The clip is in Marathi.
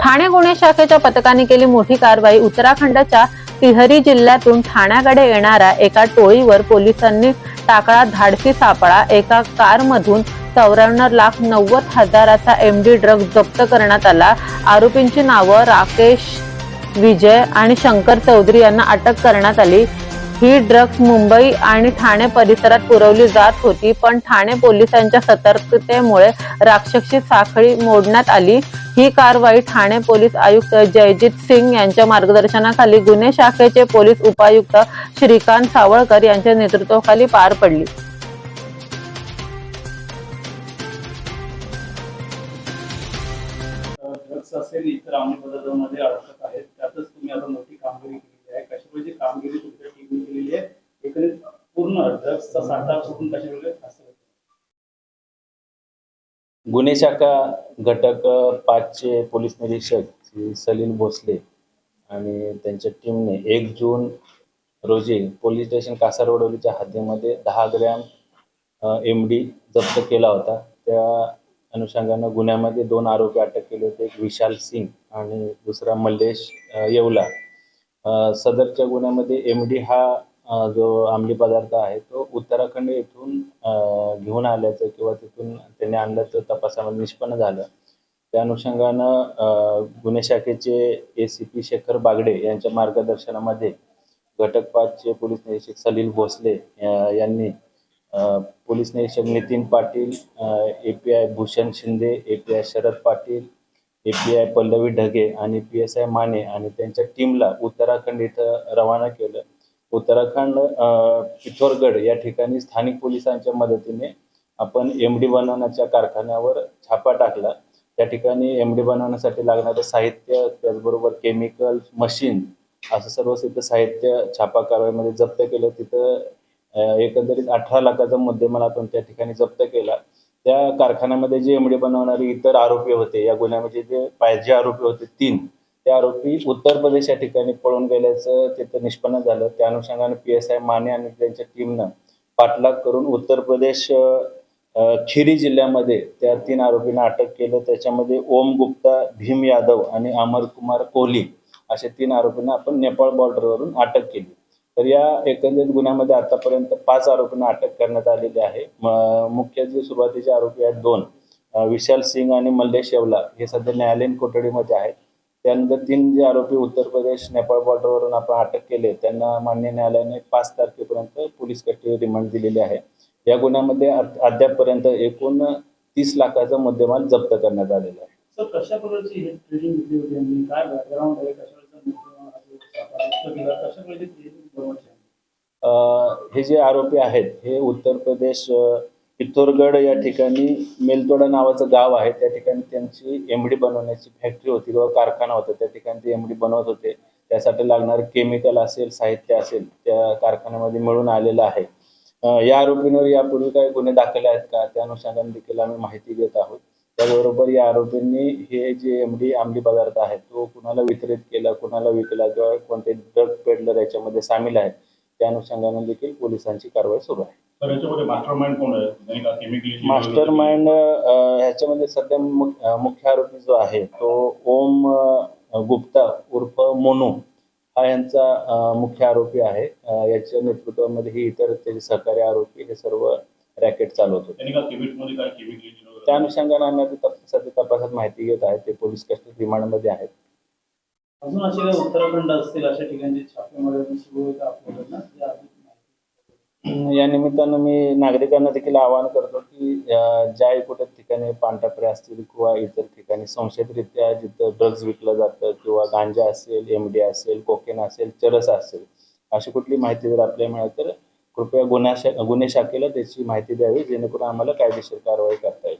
ठाणे गुन्हे शाखेच्या पथकाने केली मोठी कारवाई. उत्तराखंडच्या तिहरी जिल्ह्यातून ठाण्याकडे येणाऱ्या एका टोळीवर पोलिसांनी टाकळा धाडसी सापळा एका कारमधून चौऱ्याण्णव लाख नव्वद हजाराचा एम डी ड्रग जप्त करण्यात आला. आरोपींची नावं राकेश विजय आणि शंकर चौधरी यांना अटक करण्यात आली. ही ड्रग्ज मुंबई आणि ठाणे परिसरात पुरवली जात होती पण ठाणे पोलिसांच्या सतर्कतेमुळे राक्षसी साखळी मोडण्यात आली. ही कारवाई ठाणे पोलीस आयुक्त जयजित सिंग यांच्या मार्गदर्शनाखाली गुन्हे शाखेचे पोलीस उपायुक्त श्रीकांत सावळकर यांच्या नेतृत्वाखाली पार पडली. असेल इतर अंमली पदार्थांमध्ये अडकत आहेत त्यातच तुम्ही आता मोठी कामगिरी केली आहे. कशा कामगिरी तुमच्या टीमने केलेली आहे एकंदरीत पूर्ण ड्रग्सचा साठा कुठून कशा असं गुन्हे शाखा घटक पाचचे पोलीस निरीक्षक सलील भोसले आणि त्यांच्या टीमने एक जून रोजी पोलीस स्टेशन कासारवडोलीच्या हद्दीमध्ये दहा ग्रॅम एम डी जप्त केला होता. त्या अनुषंगानं गुन्ह्यामध्ये दोन आरोपी अटक केले होते. एक विशाल सिंग आणि दुसरा मल्लेश येवला. सदरच्या गुन्ह्यामध्ये एम डी हा जो अंमली पदार्थ आहे तो उत्तराखंड येथून घेऊन आल्याचं किंवा तिथून त्यांनी आणल्याचं तपासामध्ये निष्पन्न झालं. त्या अनुषंगानं गुन्हे शाखेचे A C P Shekhar Bagade यांच्या मार्गदर्शनामध्ये घटक पाचचे पोलीस निरीक्षक सलील भोसले यांनी पोलीस निरीक्षक Nitin Patil A P I Bhushan Shinde A P I Sharad Patil A P I Pallavi Dhage आणि पी एस आय माने आणि त्यांच्या टीमला उत्तराखंड इथं रवाना केलं. उत्तराखंड पिथोरगड या ठिकाणी स्थानिक पोलिसांच्या मदतीने आपण एम डी बनवण्याच्या कारखान्यावर छापा टाकला. त्या ठिकाणी एम डी बनवण्यासाठी लागणारं साहित्य त्याचबरोबर केमिकल मशीन असं सर्व सिद्ध साहित्य छापा कारवाईमध्ये जप्त केलं. तिथं एकंदरीत अठरा लाखाचा मुद्देमाल आपण त्या ठिकाणी जप्त केला. त्या कारखान्यामध्ये जे एमडी बनवणारे इतर आरोपी होते या गुन्ह्यामध्ये जे पाहिजे आरोपी होते तीन ते आरोपी उत्तर प्रदेश या ठिकाणी पळून गेल्याचं तिथं निष्पन्न झालं. त्या अनुषंगाने पी एस आय माने आणि त्यांच्या टीमनं पाठलाग करून उत्तर प्रदेश खिरी जिल्ह्यामध्ये त्या तीन आरोपींना अटक केलं. त्याच्यामध्ये ओम गुप्ता भीम यादव आणि अमर कुमार कोहली असे तीन आरोपींना आपण नेपाळ बॉर्डरवरून अटक केली. तर या एकंदरीत गुन्ह्यामध्ये आतापर्यंत पाच आरोपींना अटक करण्यात आलेली आहे. म- मुख्य जे सुरुवातीचे आरोपी आहेत दोन विशाल सिंग आणि मल्लेश येवला हे सध्या न्यायालयीन कोठडीमध्ये आहेत. त्यानंतर तीन जे आरोपी उत्तर प्रदेश नेपाळ बॉर्डरवरून आपण अटक केले त्यांना मान्य न्यायालयाने पाच तारखेपर्यंत पोलीस कस्टडी रिमांड दिलेली आहे. या गुन्ह्यामध्ये अद- अद्यापपर्यंत एकूण तीस लाखाचा मुद्देमाल जप्त करण्यात आलेला आहे. कशा प्रकारची घेतली होती काय बॅकग्राऊंड कशा हे जे आरोपी आहेत हे उत्तर प्रदेश अ, पिथोरगड या ठिकाणी मेलतोडा नावाचं गाव आहे. त्या ठिकाणी त्यांची एमडी बनवण्याची फॅक्टरी होती किंवा कारखाना होता. त्या ठिकाणी ते एमडी बनवत होते. त्यासाठी लागणारं केमिकल असेल साहित्य असेल त्या कारखान्यामध्ये मिळून आलेलं आहे. या आरोपींवर यापूर्वी काही गुन्हे दाखल आहेत का? त्या अनुषंगाने देखील आम्ही माहिती देत आहोत. त्याचबरोबर या आरोपींनी हे जे एमडी अंमली पदार्थ आहे तो कुणाला वितरित केला कुणाला विकला किंवा कोणते ड्रग पेडलर याच्यामध्ये सामील आहेत त्या अनुषंगाने देखील पोलिसांची कारवाई सुरू आहे. मास्टर माइंड ह्याच्यामध्ये सध्या मुख्य आरोपी जो आहे तो ओम गुप्ता उर्फ मोनू हा यांचा मुख्य आरोपी आहे. याच्या नेतृत्वामध्ये ही इतर त्याचे सहकारी आरोपी हे सर्व रॅकेट चालवत होते. त्या अनुषंगाने आम्ही आता तप- सध्या तपासात माहिती घेत आहे. ते पोलीस कस्टडी रिमांडमध्ये आहेत. अजून असे काही उत्तराखंड असतील अशा ठिकाणचे छापेमध्ये सुरू आपल्याकडनं या निमित्तानं मी नागरिकांना देखील आवाहन करतो की ज्या कुठे ठिकाणी पानटापरे असतील किंवा इतर ठिकाणी संशयितरित्या जिथं ड्रग्ज विकलं जातं किंवा गांजा असेल एम डी असेल कोकेन असेल चरस असेल अशी कुठली माहिती जर आपल्याला मिळाली तर कृपया गुन्हा गुन्हे शाखेला त्याची माहिती द्यावी जेणेकरून आम्हाला कायदेशीर कारवाई करता येईल.